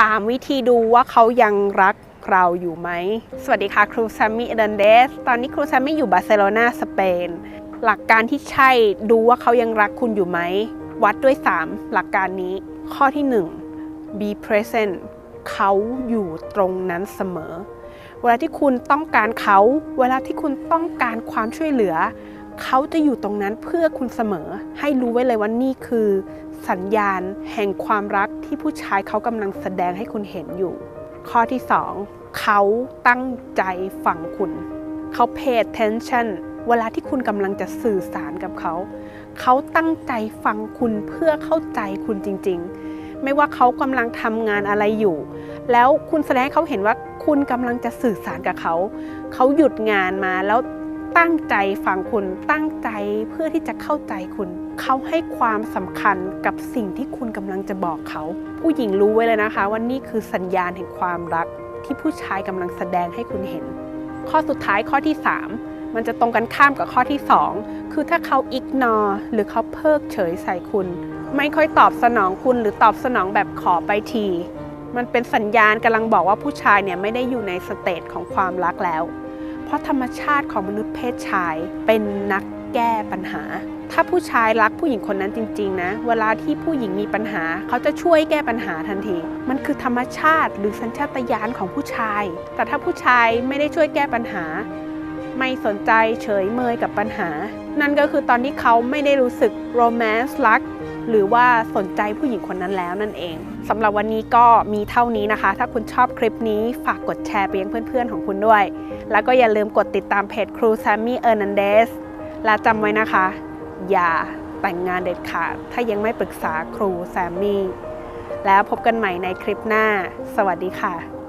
3 วิธีดูว่าเขายังรักเราอยู่ไหม สวัสดีค่ะครูแซมมี่เดนเดส ตอนนี้ครูแซมมี่อยู่บาร์เซโลนาสเปน หลักการที่ใช่ดูว่าเขายังรักคุณอยู่ไหม วัดด้วย 3 หลักการนี้ ข้อที่ 1 be present เขาอยู่ตรงนั้นเสมอ เวลาที่คุณต้องการเขา เวลาที่คุณต้องการความช่วยเหลือ เขาจะอยู่ตรงนั้นเพื่อคุณเสมอ ให้รู้ไว้เลยว่านี่คือสัญญาณแห่งความรักที่ผู้ชายเขากำลังแสดงให้คุณเห็นอยู่ ข้อที่2เขาตั้งใจฟังคุณ เขา pay attention เวลาที่คุณกำลังจะสื่อสารกับเขา เขาตั้งใจฟังคุณเพื่อเข้าใจคุณจริง ๆ ไม่ว่าเขากำลังทำงานอะไรอยู่ แล้วคุณแสดงให้เขาเห็นว่าคุณกำลังจะสื่อสารกับเขา เขาหยุดงานมาแล้ว ตั้งใจฟังคุณตั้งใจเพื่อที่จะเข้าใจคุณ เขาให้ความสำคัญกับสิ่งที่คุณกำลังจะบอกเขา ผู้หญิงรู้ไว้เลยนะคะว่านี่คือสัญญาณแห่งความรักที่ผู้ชายกำลังแสดงให้คุณเห็น ข้อสุดท้ายข้อที่ 3 มันจะตรงกันข้ามกับข้อที่ 2 คือถ้าเขาอิกนอหรือเขาเพิกเฉยใส่คุณ ไม่ค่อยตอบสนองคุณหรือตอบสนองแบบขอไปทีมันเป็นสัญญาณกำลังบอกว่าผู้ชายเนี่ยไม่ได้อยู่ในสเตจของความรักแล้ว ราะธรรมชาติของมนุษย์เพศชายเป็นนักแก้ปัญหา ถ้าผู้ชายรักผู้หญิงคนนั้นจริง ๆ นะ เวลาที่ผู้หญิงมีปัญหา เขาจะช่วยแก้ปัญหาทันที มันคือธรรมชาติหรือสัญชาตญาณของผู้ชาย แต่ถ้าผู้ชายไม่ได้ช่วยแก้ปัญหา ไม่สนใจเฉยเมยกับปัญหา นั่นก็คือตอนที่เขาไม่ได้รู้สึกโรแมนต์รัก หรือว่าสนใจผู้หญิงคนนั้นแล้วนั่นเองสำหรับวันนี้ก็มีเท่านี้นะคะ ถ้าคุณชอบคลิปนี้ฝากกดแชร์ไปยังเพื่อนๆของคุณด้วย แล้วก็อย่าลืมกดติดตามเพจครูแซมมี่เออร์นันเดสและจำไว้นะคะ อย่าแต่งงานเด็ดขาดถ้ายังไม่ปรึกษาครูแซมมี่แล้วพบกันใหม่ในคลิปหน้า สวัสดีค่ะ